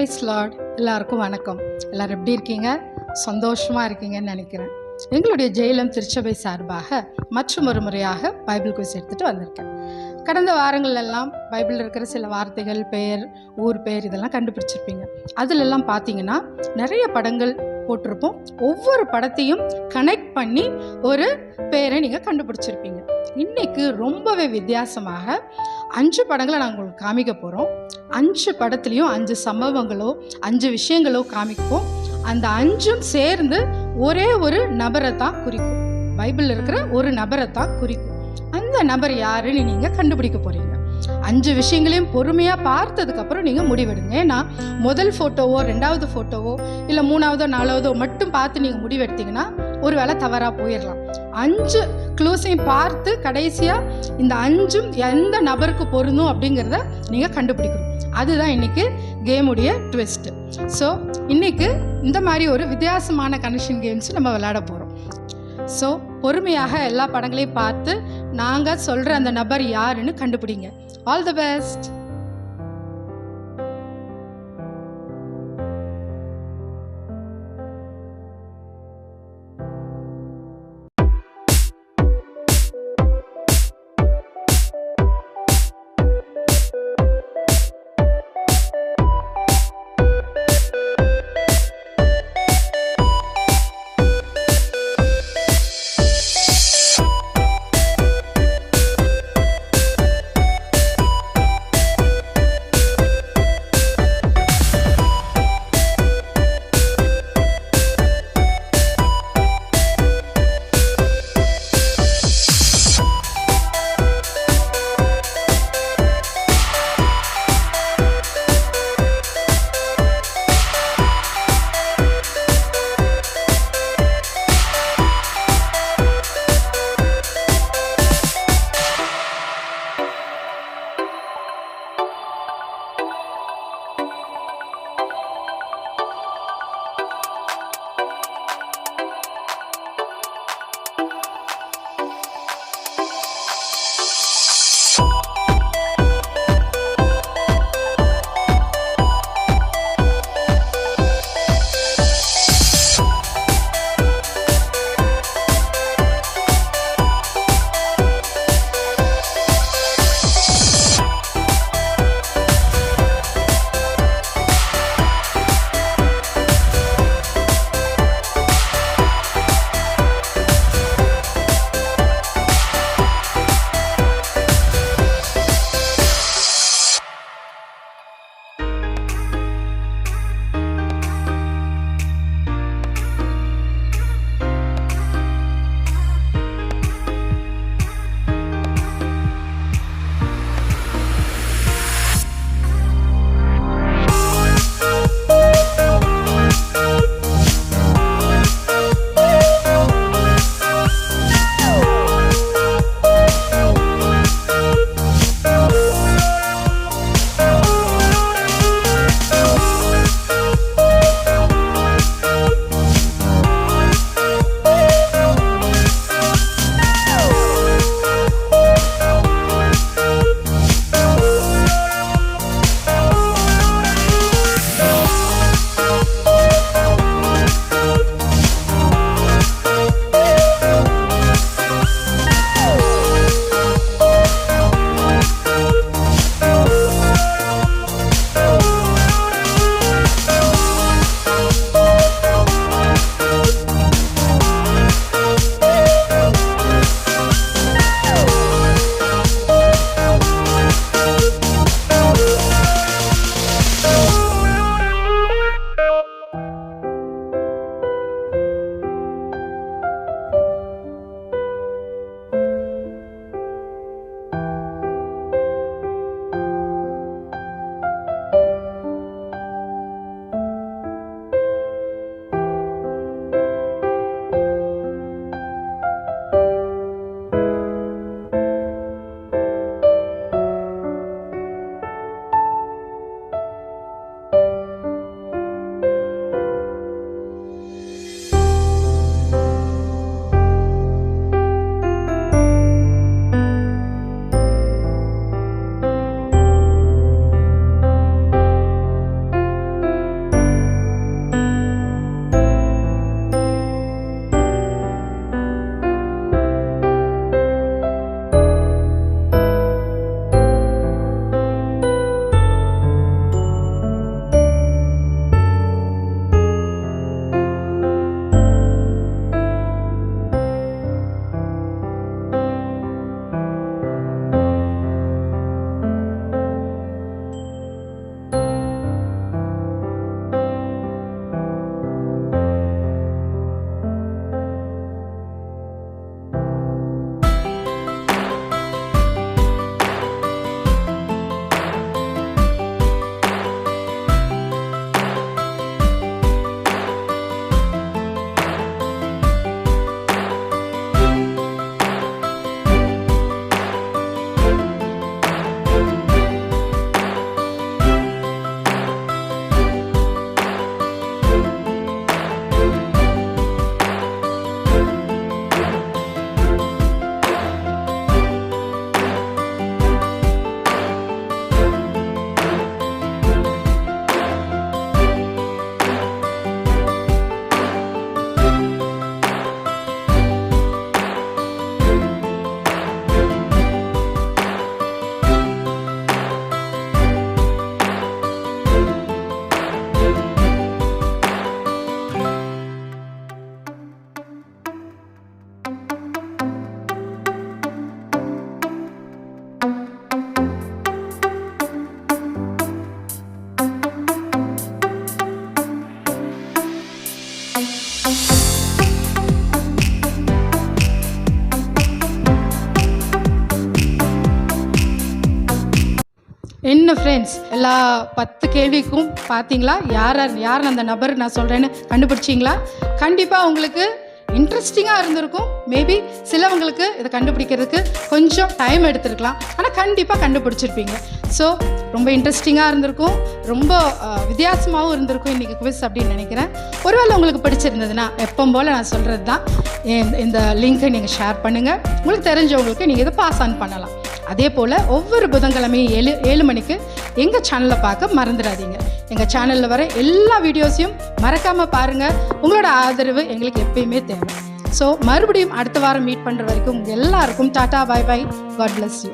Price Lord எல்லாருக்கும் வணக்கம். எல்லாரும் எப்படி இருக்கீங்க? சந்தோஷமாக இருக்கீங்கன்னு நினைக்கிறேன். எங்களுடைய ஜெயிலம் திருச்சபை சார்பாக மற்றும் ஒரு முறையாக பைபிள் குவிஸ் எடுத்துகிட்டு வந்திருக்கேன். கடந்த வாரங்களெல்லாம் பைபிளில் இருக்கிற சில வார்த்தைகள் பெயர் ஊர் பெயர் இதெல்லாம் கண்டுபிடிச்சிருப்பீங்க. அதிலெல்லாம் பார்த்தீங்கன்னா நிறைய படங்கள் போட்டிருப்போம். ஒவ்வொரு படத்தையும் கனெக்ட் பண்ணி ஒரு பெயரை நீங்கள் கண்டுபிடிச்சிருப்பீங்க. இன்னைக்கு ரொம்பவே வித்தியாசமாக அஞ்சு படங்களை நாங்கள் உங்களுக்கு காமிக்க போகிறோம் அஞ்சு படத்துலேயும் அஞ்சு சம்பவங்களோ அஞ்சு விஷயங்களோ காமிப்போம். அந்த அஞ்சும் சேர்ந்து ஒரே ஒரு நபரை தான் குறிக்கும். பைபிளில் இருக்கிற ஒரு நபரை தான் குறிக்கும். அந்த நபர் யாருன்னு நீங்கள் கண்டுபிடிக்க போகிறீங்க அஞ்சு விஷயங்களையும் பொறுமையாக பார்த்ததுக்கப்புறம் நீங்கள் முடிவெடுங்க. ஏன்னா முதல் ஃபோட்டோவோ ரெண்டாவது ஃபோட்டோவோ இல்லை மூணாவதோ நாலாவதோ மட்டும் பார்த்து நீங்கள் முடிவெடுத்தீங்கன்னா ஒரு வேளை தவறாக போயிடலாம். அஞ்சு க்ளூஸையும் பார்த்து கடைசியாக இந்த அஞ்சும் எந்த நபருக்கு பொருந்தும் அப்படிங்கிறத நீங்கள் கண்டுபிடிக்கணும். அதுதான் இன்னைக்கு கேமுடைய ட்விஸ்ட்டு ஸோ இன்னைக்கு இந்த மாதிரி ஒரு வித்தியாசமான கனெக்ஷன் கேம்ஸ் நம்ம விளையாட போகிறோம் ஸோ பொறுமையாக எல்லா படங்களையும் பார்த்து நாங்கள் சொல்கிற அந்த நபர் யாருன்னு கண்டுபிடிங்க. ஆல் தி பெஸ்ட் என்ன ஃப்ரெண்ட்ஸ் எல்லா பத்து கேள்விக்கும் பார்த்தீங்களா யார் யார் யார் அந்த நபர் நான் சொல்கிறேன்னு கண்டுபிடிச்சிங்களா? கண்டிப்பாக உங்களுக்கு இன்ட்ரெஸ்டிங்காக இருந்திருக்கும். மேபி சிலவங்களுக்கு இதை கண்டுபிடிக்கிறதுக்கு கொஞ்சம் டைம் எடுத்துருக்கலாம். ஆனால் கண்டிப்பாக கண்டுபிடிச்சிருப்பீங்க. ஸோ ரொம்ப இன்ட்ரெஸ்டிங்காக இருந்திருக்கும். ரொம்ப வித்தியாசமாகவும் இருந்திருக்கும் இன்றைக்கி குவிஸ் அப்படின்னு நினைக்கிறேன். ஒருவேளை உங்களுக்கு பிடிச்சிருந்ததுன்னா எப்பவும் போல் நான் சொல்கிறது தான் இந்த லிங்க்கை நீங்கள் ஷேர் பண்ணுங்கள் உங்களுக்கு தெரிஞ்சவங்களுக்கு நீங்கள் இதை பாஸ் ஆன் பண்ணலாம். அதே போல் ஒவ்வொரு புதன்கிழமையும் ஏழு ஏழு மணிக்கு எங்கள் சேனலில் பார்க்க மறந்துடாதீங்க. எங்கள் சேனலில் வர எல்லா வீடியோஸையும் மறக்காமல் பாருங்கள் உங்களோட ஆதரவு எங்களுக்கு எப்பயுமே தேவை. ஸோ மறுபடியும் அடுத்த வாரம் மீட் பண்ணுற வரைக்கும் உங்கள் எல்லாருக்கும் tata bye bye God bless you